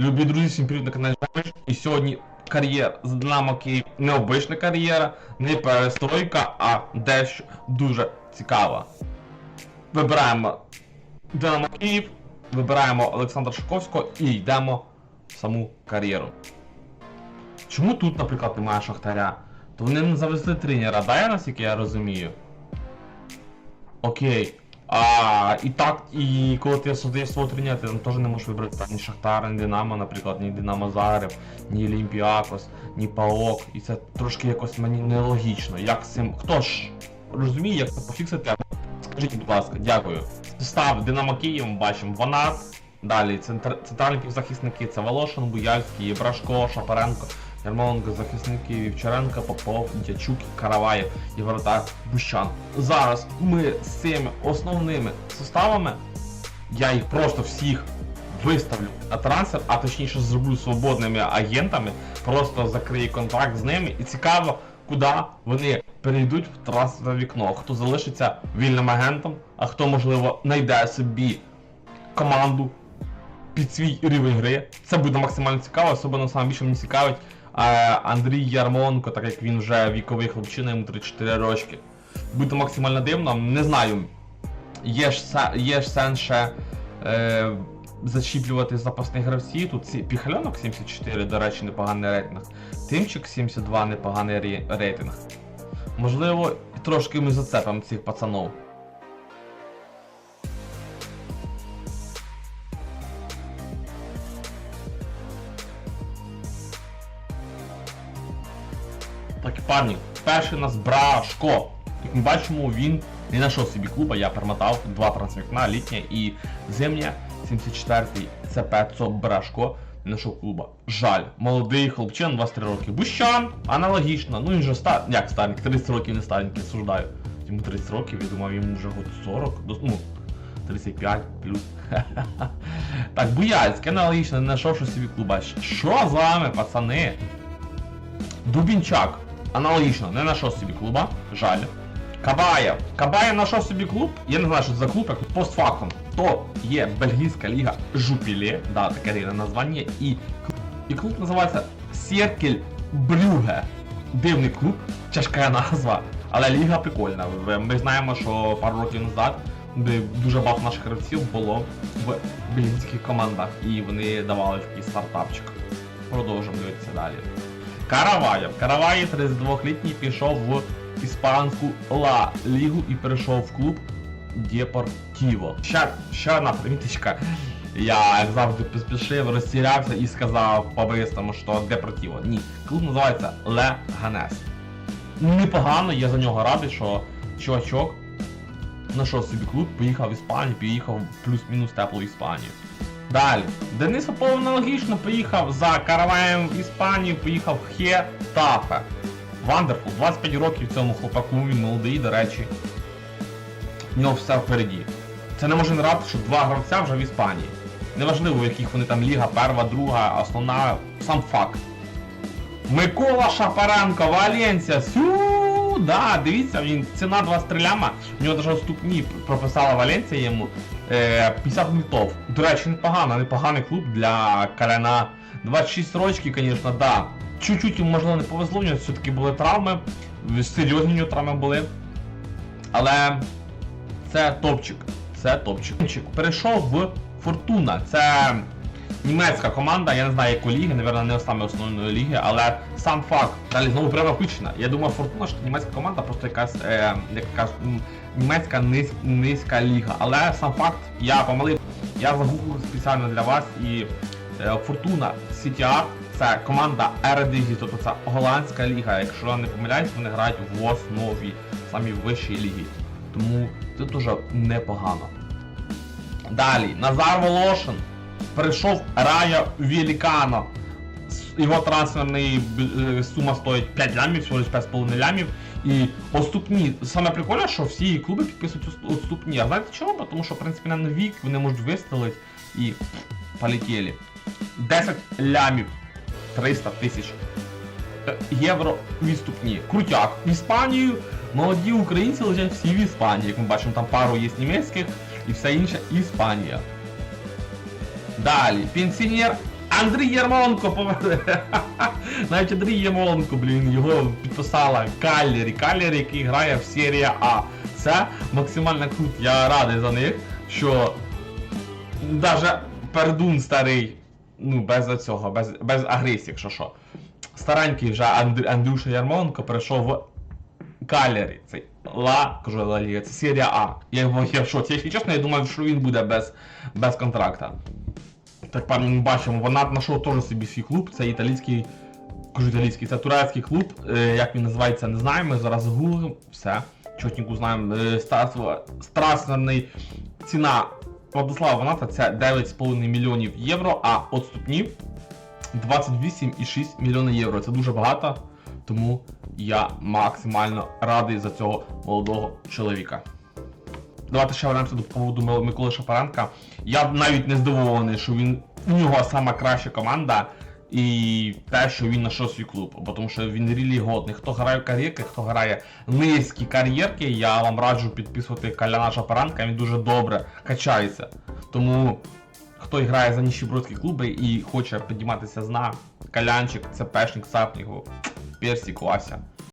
Любі друзі, всім привіт на каналі Жамиш. І сьогодні кар'єр з Динамо Київ не обична кар'єра, не перестройка, а дещо дуже цікаве. Вибираємо Динамо Київ, вибираємо Олександра Шаковського і йдемо в саму кар'єру. Чому тут, наприклад, немає Шахтаря? То вони не завезли тренера, да, наскільки я розумію? Окей. А, і так, і коли ти создаєш свого тренера, ти там теж не можеш вибрати там, ні Шахтар, ні Динамо, наприклад, ні Динамо Загреб, ні Олімпіакос, ні Паок. І це трошки якось мені нелогічно. Як цим. Хто ж розуміє, як це пофіксити? Скажіть, будь ласка, дякую. Став Динамо Київ, бачимо Ванат. Далі центр... центральні півзахисники це Волошин, Буяльський, Брашко, Шапаренко, Ярмоленко, захисники Вівчаренко, Попов, Дячук, Караваєв і вратар Бущан. Зараз ми з цими основними составами, я їх просто всіх виставлю на трансфер, а точніше зроблю свободними агентами, просто закрию контракт з ними і цікаво, куди вони перейдуть в трансферне вікно. Хто залишиться вільним агентом, а хто, можливо, знайде собі команду під свій рівень гри. Це буде максимально цікаво, особливо саме більше мені цікавить Андрій Ярмоленко, так як він вже віковий хлопчина, йому 3-4 рочки. Буде максимально дивно, не знаю. Є ж, є ж сенс ще е, зачіплювати запасних гравців. Тут Піхальонок 74, до речі, непоганий рейтинг. Тимчик 72 непоганий рейтинг. Можливо, трошки ми зацепимо цих пацанов. Парні, перший у нас Брашко. Як ми бачимо, він не знайшов собі клуба, я перемотав два трансвікна, літнє і зимнє. 74-й це Пецо Брашко. Не знайшов клуба. Жаль, молодий хлопчин, 23 роки. Бущан, аналогічно. Ну він же стар... як старенький, 30 років не старенький, осуждаю. Йому 30 років, я думав, йому вже год 40, ну, 35 плюс. так, Буяльський, аналогічно, не знайшов собі клуба. Що з вами, пацани? Дубінчак. Аналогічно, не знайшов собі клуба, жаль. Кабаєв. Кабаєв знайшов собі клуб, я не знаю, що це за клуб, як постфактум. То є бельгійська ліга Жупіле, да, таке рівне названня, і, і клуб називається Серкель Брюге. Дивний клуб, тяжка назва, але ліга прикольна. Ми знаємо, що пару років назад дуже багато наших гравців було в бельгійських командах, і вони давали такий стартапчик. Продовжимо дивитися далі. Караваєв. Караваєв 32-літній пішов в іспанську Ла Лігу і перейшов в клуб Депортіво. Ще, ще одна приміточка. Я, як завжди, поспішив, розтірявся і сказав по-бистрому, що Депортіво. Ні, клуб називається Ле Ганес. Непогано, я за нього радий, що чувачок знайшов собі клуб, поїхав в Іспанію, поїхав плюс-мінус теплу Іспанію. Далі. Денис Попов аналогічно поїхав за Караваєм в Іспанію, поїхав в Хетафе. Вандерфул, 25 років цьому хлопаку, він молодий, до речі. В нього все впереді. Це не може не радити, що два гравця вже в Іспанії. Неважливо, яких вони там ліга, перва, друга, основна, сам факт. Микола Шапаренко, Валенсія, сю, да, дивіться, він ціна 23 ляма, в нього навіть ступні прописала Валенсія йому 50 мультов. До речі, непогано, непоганий клуб для Каляна. 26 рочки, звісно, да. Чуть-чуть йому можливо не повезло, у нього все-таки були травми, серйозні нього травми були. Але це топчик. Це. Топчик Перейшов в Фортуна. Це німецька команда, я не знаю яку ліги, напевно, не саме основної ліги, але сам факт. Далі знову прямо включена. Я думаю, Фортуна, що німецька команда, просто якась е, яка м, німецька низ, низька ліга. Але сам факт, я помилив. Я загуглив спеціально для вас і е, Фортуна CTR це команда Eredivisie, тобто це голландська ліга. Якщо я не помиляюсь, вони грають в основі самі вищій лігі. Тому це дуже непогано. Далі, Назар Волошин перейшов Рая Великана. С- Його трансферний б- е, сума стоїть 5 лямів, всього лише 5,5 лямів. І оступні. Саме прикольне, що всі клуби підписують ост- оступні. А знаєте чому? Тому що, в принципі, на вік вони можуть вистрелити і полетіли. 10 лямів 300 тисяч євро відступні. Крутяк. В Іспанію молоді українці лежать всі в Іспанії. Як ми бачимо, там пару є німецьких і все інше Іспанія. Далі, пенсіонер Андрій Ярмоленко. Навіть Андрій Ярмоленко, блін, його підписала Каллері. Каллері, який грає в серія А. Це максимально круто. Я радий за них, що даже пердун старий, ну без цього, без, без агресії, якщо що. Старенький вже Анд... Андрюша Ярмоленко перейшов в Калері. Це Ла, кажу Ла Ліга, це серія А. Я, його- я в. Якщо чесно, я думав, що він буде без, без контракта. Тепер ми бачимо, вона знайшов теж собі свій клуб, це італійський. Кажу італійський, це турецький клуб, е, як він називається, не знаємо. Ми зараз гуглимо, все. Чотніку знаємо. Е, Страс- Страсерний ціна Владислава Ваната це 9,5 мільйонів євро, а отступні 28,6 мільйони євро. Це дуже багато, тому я максимально радий за цього молодого чоловіка. Давайте ще вернемося до поводу Миколи Шапаренка. Я навіть не здивований, що він у нього сама краща команда. І те, що він знайшов свій клуб, бо тому що він рілі годний. Хто грає в кар'єрки, хто грає низькі кар'єрки, я вам раджу підписувати Каляна Шапаранка, він дуже добре качається. Тому хто грає за ніщебродські клуби і хоче підніматися з дна, Калянчик, це пешник Сапнігу, Персі, Вася.